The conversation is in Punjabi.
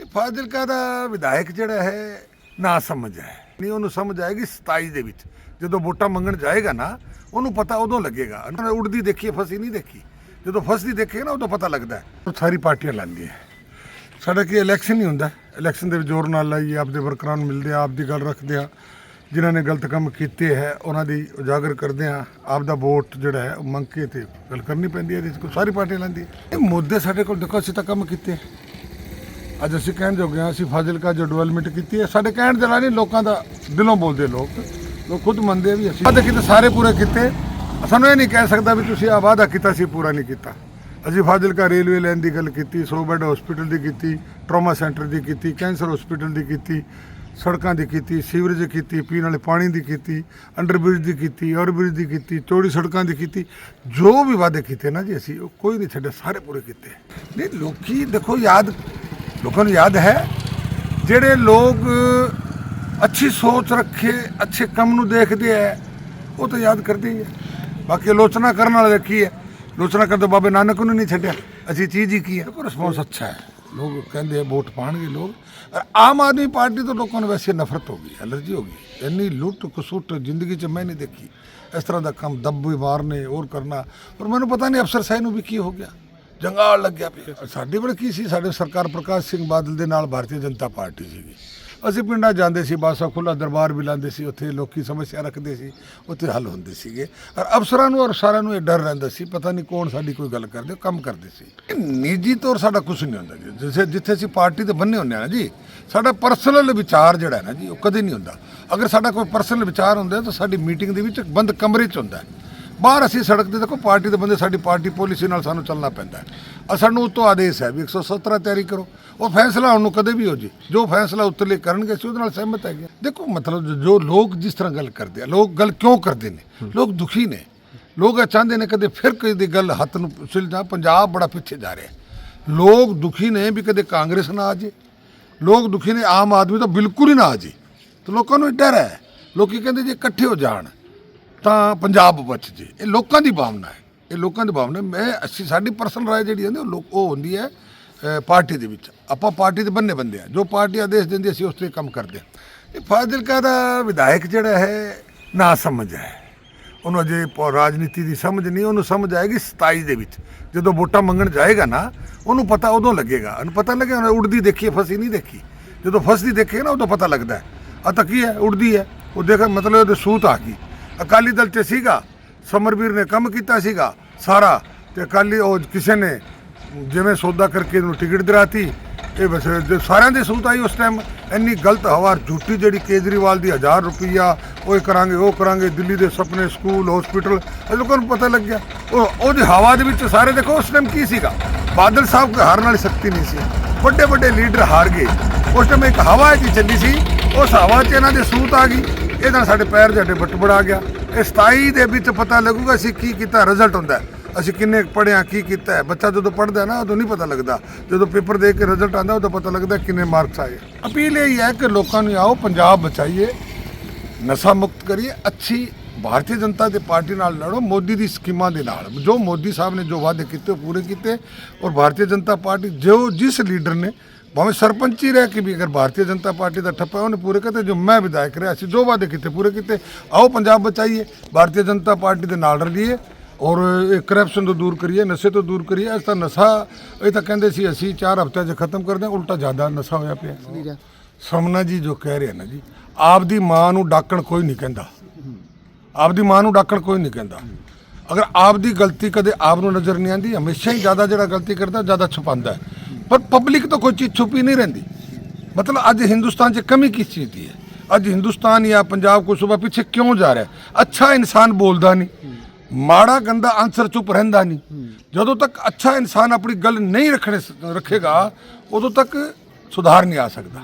ਇਹ ਫਾਜ਼ਿਲਕਾ ਦਾ ਵਿਧਾਇਕ ਜਿਹੜਾ ਹੈ ਨਾ ਸਮਝ ਹੈ। ਨਹੀਂ ਉਹਨੂੰ ਸਮਝ ਆਏਗੀ 27 ਦੇ ਵਿੱਚ। ਜਦੋਂ ਵੋਟਾਂ ਮੰਗਣ ਜਾਏਗਾ ਨਾ ਉਹਨੂੰ ਪਤਾ ਉਦੋਂ ਲੱਗੇਗਾ। ਉਹਨੇ ਉੜਦੀ ਦੇਖੀ ਹੈ, ਫਸੀ ਨਹੀਂ ਦੇਖੀ। ਜਦੋਂ ਫਸਦੀ ਦੇਖੇ ਨਾ ਉਦੋਂ ਪਤਾ ਲੱਗਦਾ ਉਹ ਸਾਰੀ ਪਾਰਟੀਆਂ ਲੈਂਦੀਆਂ ਸਾਡਾ ਕੀ ਇਲੈਕਸ਼ਨ ਨਹੀਂ ਹੁੰਦਾ। ਇਲੈਕਸ਼ਨ ਦੇ ਵਿੱਚ ਜ਼ੋਰ ਨਾਲ ਲਾਈਏ ਆਪਦੇ ਵਰਕਰਾਂ ਨੂੰ ਮਿਲਦੇ ਆ ਆਪਦੀ ਗੱਲ ਰੱਖਦੇ ਆ ਜਿਨ੍ਹਾਂ ਨੇ ਗਲਤ ਕੰਮ ਕੀਤੇ ਹੈ ਉਹਨਾਂ ਦੀ ਉਜਾਗਰ ਕਰਦੇ ਆ ਆਪ ਦਾ ਵੋਟ ਜਿਹੜਾ ਹੈ ਉਹ ਮੰਗ ਕੇ ਤੇ ਗੱਲ ਕਰਨੀ ਪੈਂਦੀ ਹੈ ਇਹਦੇ 'ਚ ਸਾਰੀ ਪਾਰਟੀਆਂ ਲੈਂਦੀ ਹੈ। ਇਹ ਮੁੱਦੇ ਸਾਡੇ ਕੋਲ ਦੇਖੋ ਅਸੀਂ ਤਾਂ ਕੰਮ ਕੀਤੇ। ਅੱਜ ਅਸੀਂ ਕਹਿਣ ਜੋਗੇ ਹਾਂ, ਅਸੀਂ ਫਾਜ਼ਿਲਕਾ ਜੋ ਡਿਵੈਲਪਮੈਂਟ ਕੀਤੀ ਹੈ, ਸਾਡੇ ਕਹਿਣ ਦੇ ਨਾਲ ਨਹੀਂ ਲੋਕਾਂ ਦਾ ਦਿਲੋਂ ਬੋਲਦੇ ਲੋਕ। ਲੋਕ ਖੁਦ ਮੰਨਦੇ ਵੀ ਅਸੀਂ ਵਾਅਦੇ ਕੀਤੇ, ਸਾਰੇ ਪੂਰੇ ਕੀਤੇ। ਸਾਨੂੰ ਇਹ ਨਹੀਂ ਕਹਿ ਸਕਦਾ ਵੀ ਤੁਸੀਂ ਆ ਵਾਅਦਾ ਕੀਤਾ ਸੀ ਪੂਰਾ ਨਹੀਂ ਕੀਤਾ। ਅਸੀਂ ਫਾਜ਼ਿਲਕਾ ਰੇਲਵੇ ਲਾਈਨ ਦੀ ਗੱਲ ਕੀਤੀ 100 ਬੈੱਡ ਹਸਪੀਟਲ ਦੀ ਕੀਤੀ ਟਰਾਮਾ ਸੈਂਟਰ ਦੀ ਕੀਤੀ ਕੈਂਸਰ ਹਸਪੀਟਲ ਦੀ ਕੀਤੀ, ਸੜਕਾਂ ਦੀ ਕੀਤੀ ਸੀਵਰੇਜ ਕੀਤੀ, ਪੀਣ ਵਾਲੇ ਪਾਣੀ ਦੀ ਕੀਤੀ ਅੰਡਰਬ੍ਰਿਜ ਦੀ ਕੀਤੀ ਓਵਰਬ੍ਰਿਜ ਦੀ ਕੀਤੀ, ਚੌੜੀ ਸੜਕਾਂ ਦੀ ਕੀਤੀ। ਜੋ ਵੀ ਵਾਅਦੇ ਕੀਤੇ ਨਾ ਜੀ ਅਸੀਂ, ਉਹ ਕੋਈ ਨਹੀਂ ਛੱਡੇ ਸਾਰੇ ਪੂਰੇ ਕੀਤੇ। ਨਹੀਂ, ਲੋਕੀ ਦੇਖੋ, ਯਾਦ ਲੋਕਾਂ ਨੂੰ ਯਾਦ ਹੈ, ਜਿਹੜੇ ਲੋਕ ਅੱਛੀ ਸੋਚ ਰੱਖੇ, ਅੱਛੇ ਕੰਮ ਨੂੰ ਦੇਖਦੇ ਹੈ, ਉਹ ਤਾਂ ਯਾਦ ਕਰਦੇ ਹੀ ਹੈ। ਬਾਕੀ ਆਲੋਚਨਾ ਕਰਨ ਵਾਲੇ ਦਾ ਕੀ ਹੈ? ਆਲੋਚਨਾ ਕਰਦੇ ਬਾਬੇ ਨਾਨਕ ਨੂੰ ਨਹੀਂ ਛੱਡਿਆ। ਅਸੀਂ ਚੀਜ਼ ਹੀ ਕੀ ਹੈ? ਦੇਖੋ ਰਿਸਪੌਂਸ ਅੱਛਾ ਹੈ। ਲੋਕ ਕਹਿੰਦੇ ਆ ਵੋਟ ਪਾਣਗੇ ਲੋਕ। ਔਰ ਆਮ ਆਦਮੀ ਪਾਰਟੀ ਤੋਂ ਲੋਕਾਂ ਨੂੰ ਵੈਸੇ ਨਫ਼ਰਤ ਹੋ ਗਈ, ਐਲਰਜੀ ਹੋ ਗਈ। ਇੰਨੀ ਲੁੱਟ ਕਸੁੱਟ ਜ਼ਿੰਦਗੀ 'ਚ ਮੈਂ ਨਹੀਂ ਦੇਖੀ। ਇਸ ਤਰ੍ਹਾਂ ਦਾ ਕੰਮ ਦੱਬ ਦੱਬੇ ਮਾਰਨੇ, ਹੋਰ ਕਰਨਾ। ਪਰ ਮੈਨੂੰ ਪਤਾ ਨਹੀਂ ਅਫਸਰ ਸਾਹਿਬ ਨੂੰ ਵੀ ਕੀ ਹੋ ਗਿਆ। ਜੰਗਾਲ ਲੱਗਿਆ ਪਿਆ। ਸਾਡੇ ਵੇਲੇ ਕੀ ਸੀ, ਸਾਡੇ ਸਰਕਾਰ ਪ੍ਰਕਾਸ਼ ਸਿੰਘ ਬਾਦਲ ਦੇ ਨਾਲ ਭਾਰਤੀ ਜਨਤਾ ਪਾਰਟੀ ਸੀਗੀ। ਅਸੀਂ ਪਿੰਡਾਂ ਜਾਂਦੇ ਸੀ, ਬਾਸਾ ਖੁੱਲਾ ਦਰਬਾਰ ਵੀ ਲਾਉਂਦੇ ਸੀ, ਉੱਥੇ ਲੋਕੀ ਸਮੱਸਿਆ ਰੱਖਦੇ ਸੀ, ਉੱਥੇ ਹੱਲ ਹੁੰਦੇ ਸੀਗੇ। ਔਰ ਅਫਸਰਾਂ ਨੂੰ ਔਰ ਸਾਰਿਆਂ ਨੂੰ ਇਹ ਡਰ ਰਹਿੰਦਾ ਸੀ, ਪਤਾ ਨਹੀਂ ਕੌਣ ਸਾਡੀ ਕੋਈ ਗੱਲ ਕਰਦੇ ਕੰਮ ਕਰਦੇ ਸੀ। ਨਿੱਜੀ ਤੌਰ ਸਾਡਾ ਕੁਝ ਨਹੀਂ ਹੁੰਦਾ ਜੀ। ਜਿੱਥੇ ਜਿੱਥੇ ਅਸੀਂ ਪਾਰਟੀ ਤੇ ਬੰਨੇ ਹੁੰਦੇ ਆ ਨਾ ਜੀ, ਸਾਡਾ ਪਰਸਨਲ ਵਿਚਾਰ ਜਿਹੜਾ ਨਾ ਜੀ, ਉਹ ਕਦੇ ਨਹੀਂ ਹੁੰਦਾ। ਅਗਰ ਸਾਡਾ ਕੋਈ ਪਰਸਨਲ ਵਿਚਾਰ ਹੁੰਦਾ ਤਾਂ ਸਾਡੀ ਮੀਟਿੰਗ ਦੇ ਵਿੱਚ ਬੰਦ ਕਮਰੇ 'ਚ ਹੁੰਦਾ। ਬਾਹਰ ਅਸੀਂ ਸੜਕ ਤੇ ਦੇਖੋ ਪਾਰਟੀ ਦੇ ਬੰਦੇ ਸਾਡੀ ਪਾਰਟੀ ਪਾਲਿਸੀ ਨਾਲ ਸਾਨੂੰ ਚੱਲਣਾ ਪੈਂਦਾ ਹੈ। ਸਾਨੂੰ ਉਤੋਂ ਆਦੇਸ਼ ਹੈ ਵੀ 117 ਤਿਆਰੀ ਕਰੋ। ਉਹ ਫੈਸਲਾ ਹੁਣ ਨੂੰ ਕਦੇ ਵੀ ਹੋ ਜੇ। ਜੋ ਫੈਸਲਾ ਉੱਤਲੇ ਕਰਨਗੇ ਅਸੀਂ ਉਹਦੇ ਨਾਲ ਸਹਿਮਤ ਹੈਗੇ। ਦੇਖੋ ਮਤਲਬ ਜੋ- ਜੋ ਲੋਕ ਜਿਸ ਤਰ੍ਹਾਂ ਗੱਲ ਕਰਦੇ ਆ ਲੋਕ ਗੱਲ ਕਿਉਂ ਕਰਦੇ ਨੇ? ਲੋਕ ਦੁਖੀ ਨੇ। ਲੋਕ ਚਾਹੁੰਦੇ ਨੇ ਕਦੇ ਫਿਰ ਕਿਸੇ ਦੀ ਗੱਲ ਹੱਥ ਨੂੰ ਸੁਲਝਾ ਪੰਜਾਬ ਬੜਾ ਪਿੱਛੇ ਜਾ ਰਿਹਾ। ਲੋਕ ਦੁਖੀ ਨੇ ਵੀ ਕਦੇ ਕਾਂਗਰਸ ਨਾ ਆ ਜੇ। ਲੋਕ ਦੁਖੀ ਨੇ ਆਮ ਆਦਮੀ ਤਾਂ ਬਿਲਕੁਲ ਹੀ ਨਾ ਆ ਜੇ। ਤੇ ਲੋਕਾਂ ਨੂੰ ਡਰ ਹੈ। ਲੋਕੀ ਕਹਿੰਦੇ ਜੇ ਇਕੱਠੇ ਹੋ ਜਾਣ। ਤਾਂ ਪੰਜਾਬ ਬਚ ਜੇ। ਇਹ ਲੋਕਾਂ ਦੀ ਭਾਵਨਾ ਹੈ। ਇਹ ਲੋਕਾਂ ਦੀ ਭਾਵਨਾ ਮੈਂ ਅਸੀਂ ਸਾਡੀ ਪਰਸਨਲ ਰਾਏ ਜਿਹੜੀ ਹੁੰਦੀ ਉਹ ਲੋਕ ਉਹ ਹੁੰਦੀ ਹੈ ਪਾਰਟੀ ਦੇ ਵਿੱਚ। ਆਪਾਂ ਪਾਰਟੀ ਦੇ ਬੰਨੇ ਬੰਦੇ ਆ ਜੋ ਪਾਰਟੀ ਆਦੇਸ਼ ਦਿੰਦੀ ਅਸੀਂ ਉਸ ਤੇ ਕੰਮ ਕਰਦੇ ਹਾਂ। ਇਹ ਫਾਜ਼ਿਲਕਾ ਦਾ ਵਿਧਾਇਕ ਜਿਹੜਾ ਹੈ ਨਾ ਸਮਝ ਹੈ। ਉਹਨੂੰ ਅਜੇ ਪ- ਰਾਜਨੀਤੀ ਦੀ ਸਮਝ ਨਹੀਂ। ਉਹਨੂੰ ਸਮਝ ਆਏਗੀ 27 ਦੇ ਵਿੱਚ। ਜਦੋਂ ਵੋਟਾਂ ਮੰਗਣ ਜਾਏਗਾ ਨਾ ਉਹਨੂੰ ਪਤਾ ਉਦੋਂ ਲੱਗੇਗਾ। ਉਹਨੂੰ ਪਤਾ ਲੱਗੇਗਾ ਉਹਨੇ ਉੜਦੀ ਦੇਖੀ ਹੈ, ਫਸੀ ਨਹੀਂ ਦੇਖੀ। ਜਦੋਂ ਫਸਦੀ ਦੇਖੇਗਾ ਨਾ ਉਦੋਂ ਪਤਾ ਲੱਗਦਾ ਹੈ। ਆ ਤਾਂ ਕੀ ਹੈ? ਉੜਦੀ ਹੈ। ਉਹ ਦੇਖ ਮਤਲਬ ਉਹਦੇ ਸੂਤ ਆ ਗਈ। ਅਕਾਲੀ ਦਲ 'ਚ ਸੀਗਾ, ਸਮਰਵੀਰ ਨੇ ਕੰਮ ਕੀਤਾ ਸੀਗਾ ਸਾਰਾ ਤੇ ਅਕਾਲੀ ਉਹ ਕਿਸੇ ਨੇ ਜਿਵੇਂ ਸੌਦਾ ਕਰਕੇ ਇਹਨੂੰ ਟਿਕਟ ਦਿਰਾਤੀ, ਇਹ ਬਸ ਸਾਰਿਆਂ ਦੀ ਸੂਤ ਆਈ ਉਸ ਟਾਈਮ ਇੰਨੀ ਗਲਤ ਹਵਾ ਝੂਠੀ ਜਿਹੜੀ ਕੇਜਰੀਵਾਲ ਦੀ 1000 ਰੁਪਈਆ, ਉਹ ਕਰਾਂਗੇ ਉਹ ਕਰਾਂਗੇ, ਦਿੱਲੀ ਦੇ ਸੁਪਨੇ, ਸਕੂਲ ਹਸਪੀਟਲ ਇਹ ਲੋਕਾਂ ਨੂੰ ਪਤਾ ਲੱਗ ਗਿਆ। ਉਹ ਉਹਦੀ ਹਵਾ ਦੇ ਵਿੱਚ ਸਾਰੇ ਦੇਖੋ, ਉਸ ਟਾਈਮ ਕੀ ਸੀਗਾ? ਬਾਦਲ ਸਾਹਿਬ ਕੋਈ ਹਾਰਨ ਵਾਲੀ ਸ਼ਕਤੀ ਨਹੀਂ ਸੀ। ਵੱਡੇ ਵੱਡੇ ਲੀਡਰ ਹਾਰ ਗਏ। ਉਸ ਟਾਈਮ ਇੱਕ ਹਵਾ ਜੀ ਚੱਲੀ ਸੀ, ਉਸ ਹਵਾ 'ਚ ਇਹਨਾਂ ਦੇ ਸੂਤ ਆ ਗਈ। ਇਹਦੇ ਨਾਲ ਸਾਡੇ ਪੈਰ ਜੱਡੇ ਬਟਬੜ ਆ ਗਿਆ। ਇਹ 27 ਦੇ ਵਿੱਚ ਪਤਾ ਲੱਗੂਗਾ ਅਸੀਂ ਕੀ ਕੀਤਾ ਰਿਜ਼ਲਟ ਹੁੰਦਾ ਅਸੀਂ ਕਿੰਨੇ ਪੜਿਆ ਕੀ ਕੀਤਾ ਬੱਚਾ ਜਦੋਂ ਪੜਦਾ ਨਾ, ਉਦੋਂ ਨਹੀਂ ਪਤਾ ਲੱਗਦਾ। ਜਦੋਂ ਪੇਪਰ ਦੇ ਕੇ ਰਿਜ਼ਲਟ ਆਉਂਦਾ, ਉਦੋਂ ਪਤਾ ਲੱਗਦਾ ਕਿੰਨੇ ਮਾਰਕਸ ਆਏ। ਅਪੀਲ ਇਹ ਹੈ ਕਿ ਲੋਕਾਂ ਨੂੰ ਆਓ, ਪੰਜਾਬ ਬਚਾਈਏ, ਨਸ਼ਾ ਮੁਕਤ ਕਰੀਏ, ਅੱਛੀ ਭਾਰਤੀ ਜਨਤਾ ਦੇ ਪਾਰਟੀ ਨਾਲ ਲੜੋ, ਮੋਦੀ ਦੀ ਸਕੀਮਾਂ ਦੇ ਨਾਲ। ਜੋ ਮੋਦੀ ਸਾਹਿਬ ਨੇ ਜੋ ਵਾਅਦੇ ਕੀਤੇ, ਉਹ ਪੂਰੇ ਕੀਤੇ। ਔਰ ਭਾਰਤੀ ਜਨਤਾ ਪਾਰਟੀ ਜੋ ਜਿਸ ਲੀਡਰ ਨੇ ਭਾਵੇਂ ਸਰਪੰਚ ਹੀ ਰਹਿ ਕੇ ਵੀ ਅਗਰ ਭਾਰਤੀ ਜਨਤਾ ਪਾਰਟੀ ਦਾ ਠੱਪਾ ਉਹਨੇ ਪੂਰੇ ਕੀਤੇ ਜੋ ਮੈਂ ਵਿਧਾਇਕ ਰਿਹਾ ਸੀ ਜੋ ਵਾਅਦੇ ਕੀਤੇ ਪੂਰੇ ਕੀਤੇ। ਆਓ ਪੰਜਾਬ ਬਚਾਈਏ ਭਾਰਤੀ ਜਨਤਾ ਪਾਰਟੀ ਦੇ ਨਾਲ ਰਲੀਏ ਔਰ ਇਹ ਕਰਪਸ਼ਨ ਤੋਂ ਦੂਰ ਕਰੀਏ ਨਸ਼ੇ ਤੋਂ ਦੂਰ ਕਰੀਏ। ਇਸ ਤਾਂ ਨਸ਼ਾ ਇਹ ਤਾਂ ਕਹਿੰਦੇ ਸੀ ਅਸੀਂ 4 ਹਫ਼ਤਿਆਂ 'ਚ ਖਤਮ ਕਰ ਦਿਆਂ ਉਲਟਾ ਜ਼ਿਆਦਾ ਨਸ਼ਾ ਹੋਇਆ ਪਿਆ। ਸਮਨਾ ਜੀ ਜੋ ਕਹਿ ਰਹੇ ਨਾ ਜੀ ਆਪਦੀ ਮਾਂ ਨੂੰ ਡਾਕਣ ਕੋਈ ਨਹੀਂ ਕਹਿੰਦਾ। ਆਪਦੀ ਮਾਂ ਨੂੰ ਡਾਕਣ ਕੋਈ ਨਹੀਂ ਕਹਿੰਦਾ। ਅਗਰ ਆਪਦੀ ਗਲਤੀ ਕਦੇ ਆਪ ਨੂੰ ਨਜ਼ਰ ਨਹੀਂ ਆਂਦੀ ਹਮੇਸ਼ਾ ਹੀ ਜ਼ਿਆਦਾ ਜਿਹੜਾ ਗਲਤੀ ਕਰਦਾ ਜ਼ਿਆਦਾ ਛੁਪਾਉਂਦਾ ਹੈ। ਪਰ ਪਬਲਿਕ ਤੋਂ ਕੋਈ ਚੀਜ਼ ਛੁਪੀ ਨਹੀਂ ਰਹਿੰਦੀ। ਮਤਲਬ ਅੱਜ ਹਿੰਦੁਸਤਾਨ 'ਚ ਕਮੀ ਕਿਸ ਚੀਜ਼ ਦੀ ਹੈ? ਅੱਜ ਹਿੰਦੁਸਤਾਨ ਜਾਂ ਪੰਜਾਬ ਕੋਈ ਸੂਬਾ ਪਿੱਛੇ ਕਿਉਂ ਜਾ ਰਿਹਾ ਅੱਛਾ ਇਨਸਾਨ ਬੋਲਦਾ ਨਹੀਂ। ਮਾੜਾ, ਗੰਦਾ ਆਨਸਰ ਚੁੱਪ ਰਹਿੰਦਾ ਨਹੀਂ। ਜਦੋਂ ਤੱਕ ਅੱਛਾ ਇਨਸਾਨ ਆਪਣੀ ਗੱਲ ਨਹੀਂ ਰੱਖਣੇ ਰੱਖੇਗਾ, ਉਦੋਂ ਤੱਕ ਸੁਧਾਰ ਨਹੀਂ ਆ ਸਕਦਾ।